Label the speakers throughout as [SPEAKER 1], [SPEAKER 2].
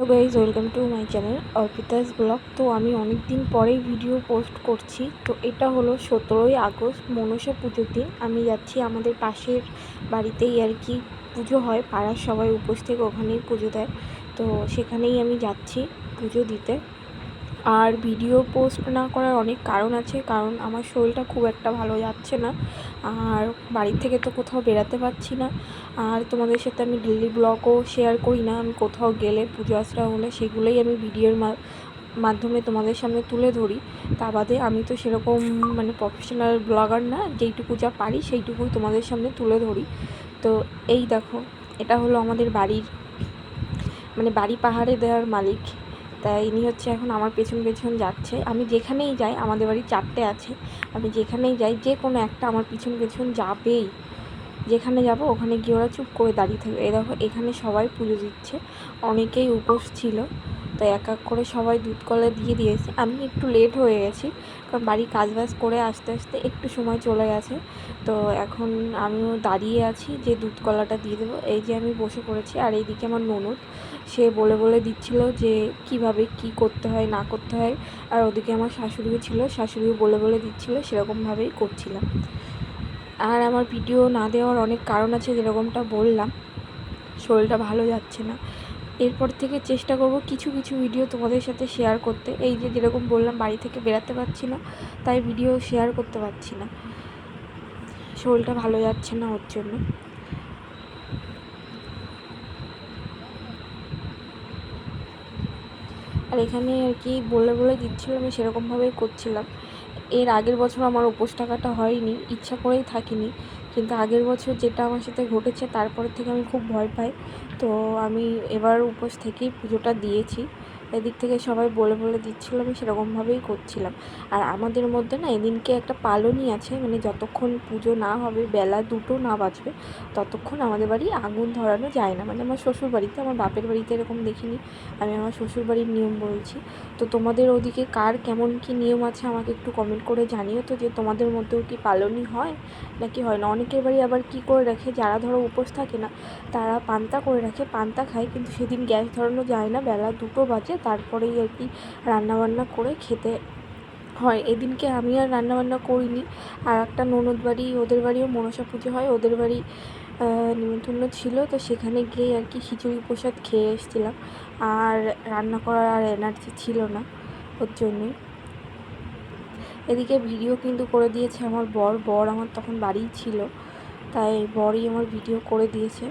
[SPEAKER 1] Hello guys welcome to my channel Arpita's vlog তো আমি অনেক দিন পরেই ভিডিও পোস্ট করছি। তো এটা হলো সতেরোই আগস্ট, মনসা পুজোর দিন। আমি যাচ্ছি আমাদের পাশের বাড়িতেই আর কি পুজো হয়। পাড়ার সবাই উপস্থিত ওখানেই পুজো দেয়। তো সেখানেই আমি যাচ্ছি পুজো দিতে। আর ভিডিও পোস্ট না করার অনেক কারণ আছে, কারণ আমার শরীরটা খুব একটা ভালো যাচ্ছে না। আর বাড়ির থেকে তো কোথাও বেরাতে পারছি না। আর তোমাদের সাথে আমি ডেলি ব্লগও শেয়ার করি না। আমি কোথাও গেলে পুজো আশ্রা হলে সেগুলোই আমি ভিডিওর মাধ্যমে তোমাদের সামনে তুলে ধরি। তা বাদে আমি তো সেরকম মানে প্রফেশনাল ব্লগার না, যেইটুকু যা পারি সেইটুকুই তোমাদের সামনে তুলে ধরি। তো এই দেখো, এটা হলো আমাদের বাড়ির মানে বাড়ি পাহাড়ে দেওয়ার মালিক। তা ইনি হচ্ছে এখন আমার পেছন পেছন যাচ্ছে। আমি যেখানেই যাই, আমাদের বাড়ি চারটে আছে। আমি যেখানেই যাই, যে কোনো একটা আমার পিছন পেছন যাবেই। যেখানে যাব, ওখানে গিয়ে ওরা চুপ করে দাঁড়িয়ে থাকবে। এই দেখো, এখানে সবাই পুজো দিচ্ছে। অনেকেই উপোস ছিল। তো এক এক করে সবাই দুধ কলা দিয়ে দিয়েছে। আমি একটু লেট হয়ে গেছি, কারণ বাড়ি কাজ বাজ করে আসতে আসতে একটু সময় চলে গেছে। তো এখন আমিও দাঁড়িয়ে আছি যে দুধ কলাটা দিয়ে দেবো। এই যে আমি বসে পড়েছি, আর এইদিকে আমার ননদ। সে বলে বলে দিচ্ছিল যে কীভাবে কি করতে হয়, না করতে হয়। আর ওদিকে আমার শাশুড়িও ছিল, শাশুড়িও বলে বলে দিচ্ছিল সেরকমভাবেই করছিলাম। আর আমার ভিডিও না দেওয়ার অনেক কারণ আছে যেরকমটা বললাম। শরীরটা ভালো যাচ্ছে না। এরপর থেকে চেষ্টা করব কিছু কিছু ভিডিও তোমাদের সাথে শেয়ার করতে। এই যে যেরকম বললাম, বাড়ি থেকে বেরাতে পারছি না, তাই ভিডিও শেয়ার করতে পারছি না। শরীরটা ভালো যাচ্ছে না ওর জন্য। আর এখানে আর কি বলে বলে দিচ্ছিল, আমি সেরকমভাবেই করছিলাম। এর আগের বছর আমার উপোস টাকাটা হয়নি, ইচ্ছা করেই থাকিনি। কিন্তু আগের বছর যেটা আমার সাথে ঘটেছে তারপর থেকে আমি খুব ভয় পাই। তো আমি এবার উপোস থেকেই পুজোটা দিয়েছি। এদিক থেকে সবাই বলে বলে দিচ্ছিল, আমি সেরকমভাবেই করছিলাম। আর আমাদের মধ্যে না এদিনকে একটা পালনই আছে মানে যতক্ষণ পুজো না হবে, বেলা দুটো না বাজবে, ততক্ষণ আমাদের বাড়ি আগুন ধরানো যায় না। মানে আমার শ্বশুর বাড়িতে আমার বাপের বাড়িতে এরকম দেখিনি, আমি আমার শ্বশুর বাড়ির নিয়ম বলছি। তো তোমাদের ওদিকে কার কেমন কি নিয়ম আছে আমাকে একটু কমেন্ট করে জানিও তো, যে তোমাদের মধ্যেও কি পালনই হয়, নাকি হয় না? অনেকের বাড়ি আবার কি করে রাখে, যারা ধরো উপোস থাকে না, তারা পান্তা করে রাখে, পান্তা খায়, কিন্তু সেদিন গ্যাস ধরানো যায় না, বেলা দুটো বাজে তারপরেই আর কি রান্নাবান্না করে খেতে হয়। এদিনকে আমি আর রান্নাবান্না করিনি। আর একটা ননদ বাড়ি, ওদের বাড়িও মনসা পুজো হয়। ওদের বাড়ি নিমন্ত্রণ ছিল। তো সেখানে গিয়ে আর কি খিচুড়ি প্রসাদ খেয়ে এসেছিলাম। আর রান্না করার আর এনার্জি ছিল না ওর জন্যই এদিকে ভিডিও কিন্তু করে দিয়েছে আমার বর। বর আমার তখন বাড়িই ছিল। তাই বরই আমার ভিডিও করে দিয়েছে।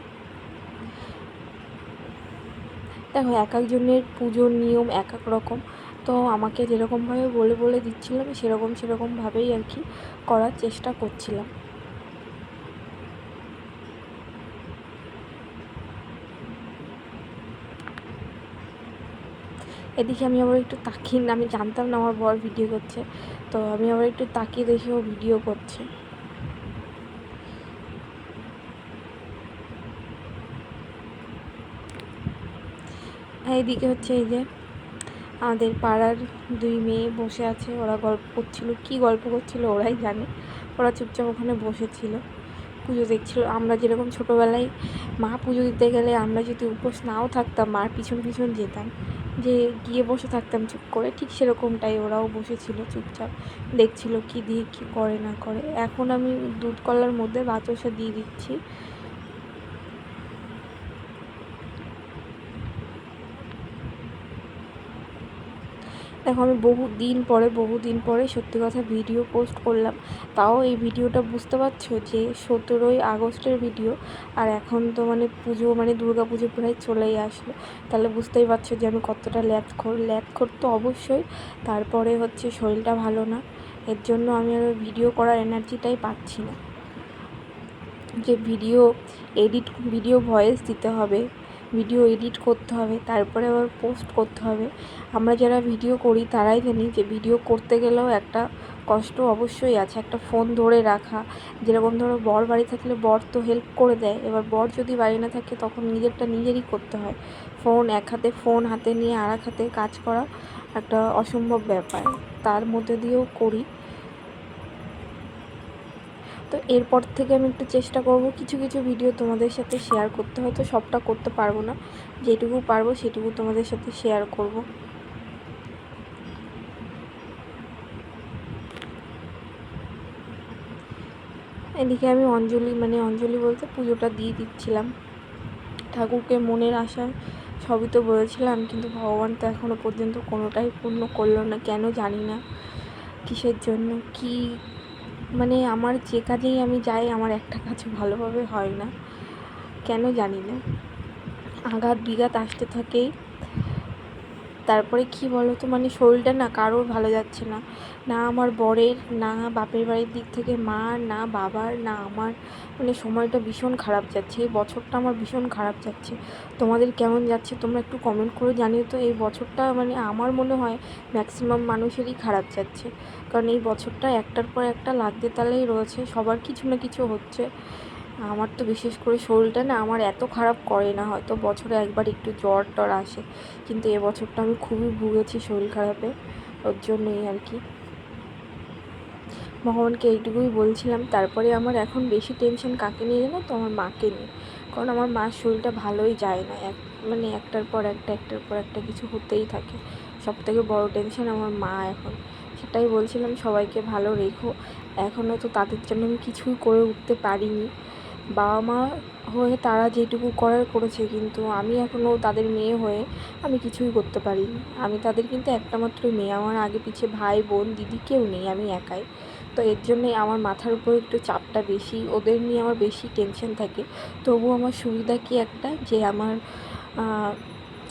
[SPEAKER 1] দেখো এক একজনের পুজোর নিয়ম এক এক রকম। তো আমাকে যেরকমভাবে বলে বলে দিচ্ছিল, আমি সেরকম সেরকমভাবেই আর কি করার চেষ্টা করছিলাম। এদিকে আমি আবার একটু তাকিয়ে, আমি জানতাম না আমার বর ভিডিও করছে, তো আমি আবার একটু তাকিয়ে দেখেও ভিডিও করছে। এইদিকে হচ্ছে এই যে আমাদের পাড়ার দুই মেয়ে বসে আছে, ওরা গল্প করছিল। কি গল্প করছিল ওরাই জানে। ওরা চুপচাপ ওখানে বসেছিল, পুজো দেখছিল। আমরা যেরকম ছোটোবেলায় মা পুজো দিতে গেলে আমরা যদি উপোস নাও থাকতাম, মার পিছন পিছন যেতাম, যে গিয়ে বসে থাকতাম চুপ করে, ঠিক সেরকমটাই ওরাও বসেছিল চুপচাপ, দেখছিল কি দিয়ে কী করে না করে। এখন আমি দুধ কলার মধ্যে বাতাসা দিয়ে দিচ্ছি। দেখো, আমি বহু দিন পরে, বহু দিন পরে সত্যি কথা ভিডিও পোস্ট করলাম। তাও এই ভিডিওটা বুঝতে পারছ যে সতেরোই আগস্টের ভিডিও আর এখন তো মানে পুজো মানে দুর্গা পুজো প্রায় চলেই আসলো। তাহলে বুঝতেই পারছ যে আমি কতটা ল্যাথখোর ল্যাথখোর তো অবশ্যই। তারপরে হচ্ছে শরীরটা ভালো না, এর জন্য আমি আর ভিডিও করার এনার্জিটাই পাচ্ছি না। যে ভিডিও এডিট ভিডিও ভয়েস দিতে হবে। ভিডিও এডিট করতে হবে, তারপরে আবার পোস্ট করতে হবে। আমরা যারা ভিডিও করি তারাই জানি যে ভিডিও করতে গেলেও একটা কষ্ট অবশ্যই আছে। একটা ফোন ধরে রাখা, যেরকম ধরো বর বাড়ি থাকলে বর তো হেল্প করে দেয়, এবার বর যদি বাড়ি না থাকে তখন নিজেরটা নিজেরই করতে হয়। ফোন এক হাতে ফোন হাতে নিয়ে আর এক হাতে কাজ করা একটা অসম্ভব ব্যাপার। তার মধ্যে দিয়েও করি। তো এরপর থেকে আমি একটু চেষ্টা করব কিছু কিছু ভিডিও তোমাদের সাথে শেয়ার করতে। হয়তো সবটা করতে পারব না। যেটুকু পারব সেটুকু তোমাদের সাথে শেয়ার করব। এদিকে আমি অঞ্জলি মানে অঞ্জলি বলতে পুজোটা দিয়ে দিচ্ছিলাম। ঠাকুরকে মনের আশা সবই তো বলেছিলাম, কিন্তু ভগবান তো এখনও পর্যন্ত কোনোটাই পূর্ণ করল না। কেন জানি না কিসের জন্য, কি মানে আমার যে কাজেই আমি যাই, আমার একটা কাজ ভালোভাবে হয় না। কেন জানি না। আঘাত বিঘাত আসতে থাকেই। তারপরে কি বলো তো মানে শরীরটা না কারোর ভালো যাচ্ছে না। না আমার বরের, না বাপের বাড়ির দিক থেকে মা, না বাবার, না আমার। মানে সময়টা ভীষণ খারাপ যাচ্ছে, এই বছরটা আমার ভীষণ খারাপ যাচ্ছে। তোমাদের কেমন যাচ্ছে তোমরা একটু কমেন্ট করে জানিও তো, এই বছরটা মানে আমার মনে হয় ম্যাক্সিমাম মানুষেরই খারাপ যাচ্ছে। কারণ এই বছরটা একটার পর একটা লাগতে তালেই রয়েছে, সবার কিছু না কিছু হচ্ছে। আমার তো বিশেষ করে শরীরটা না আমার এত খারাপ করে না, হয়তো বছরে একবার একটু জ্বর টর আসে, কিন্তু এ বছরটা আমি খুবই ভুগেছি শরীর খারাপে, ওর জন্যই আর কি। ভগবানকে এইটুকুই বলছিলাম, তারপরে আমার এখন বেশি টেনশন কাকে নিয়ে জানো তো? আমার মাকে নিয়ে, কারণ আমার মার শরীরটা ভালোই যায় না, এক মানে একটার পর একটা, একটার পর একটা কিছু হতেই থাকে, সব থেকে বড়ো টেনশন আমার মা এখন। সেটাই বলছিলাম, সবাইকে ভালো রেখো এখনও তো তাদের জন্য আমি কিছুই করে উঠতে পারিনি। বাবা মা হয়ে তারা যেটুকু করার করেছে, কিন্তু আমি এখনও তাদের মেয়ে হয়ে আমি কিছুই করতে পারিনি। আমি তাদের কিন্তু একটা মাত্র মেয়ে, আমার আগে পিছে ভাই, বোন, দিদি কেউ নেই, আমি একাই। তো এর জন্যে আমার মাথার উপর একটু চাপটা বেশি, ওদের নিয়ে আমার বেশি টেনশন থাকে। তবু আমার সুবিধা কি একটা? যে আমার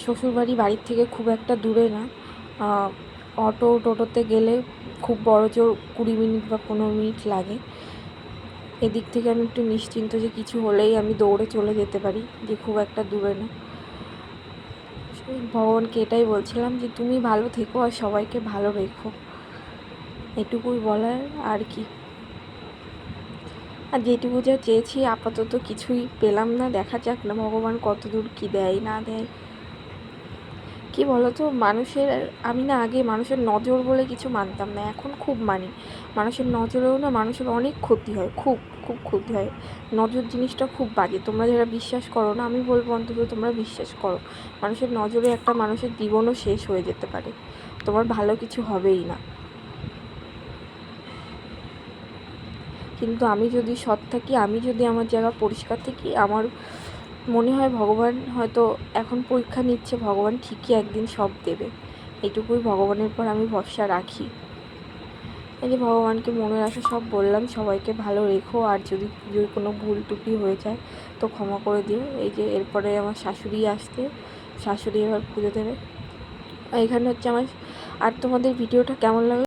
[SPEAKER 1] শ্বশুরবাড়ি বাড়ির থেকে খুব একটা দূরে না। অটো টোটোতে গেলে খুব বড় জোর কুড়ি মিনিট বা পনেরো মিনিট লাগে। এদিক থেকে আমি একটু নিশ্চিন্ত যে কিছু হলেই আমি দৌড়ে চলে যেতে পারি, যে খুব একটা দূরে না। ভগবানকে এটাই বলছিলাম যে, তুমি ভালো থেকো আর সবাইকে ভালো রেখো। এটুকুই বলার আর কি। আর যেটুকু যা চেয়েছি, আপাতত কিছুই পেলাম না। দেখা যাক না ভগবান কত দূর কী দেয়, না দেয়। কি বলো তো মানুষের, আমি না আগে মানুষের নজর বলে কিছু মানতাম না, এখন খুব মানি। মানুষের নজরেও না মানুষের অনেক ক্ষতি হয়, খুব খুব ক্ষতি হয়। নজর জিনিসটা খুব বাজে। তোমরা যারা বিশ্বাস করো না, আমি বলব অন্তত তোমরা বিশ্বাস করো। মানুষের নজরে একটা মানুষের জীবনও শেষ হয়ে যেতে পারে। তোমার ভালো কিছু হবেই না। কিন্তু আমি যদি সৎ থাকি, আমি যদি আমার জায়গা পরিষ্কার থাকি, আমার মনে হয় ভগবান হয়তো এখন পরীক্ষা নিচ্ছে, ভগবান ঠিকই একদিন সব দেবে। এটুকুই ভগবানের পর আমি ভরসা রাখি। এই যে ভগবানকে মনে রাখা সব বললাম, সবাইকে ভালো রেখো, আর যদি পুজোর কোনো ভুল টুটি হয়ে যায় তো ক্ষমা করে দিও। এই যে এরপরে আমার শাশুড়ি আসতে শাশুড়ি এবার পুজো দেবে। এখানে হচ্ছে আমার আর তোমাদের ভিডিওটা কেমন লাগে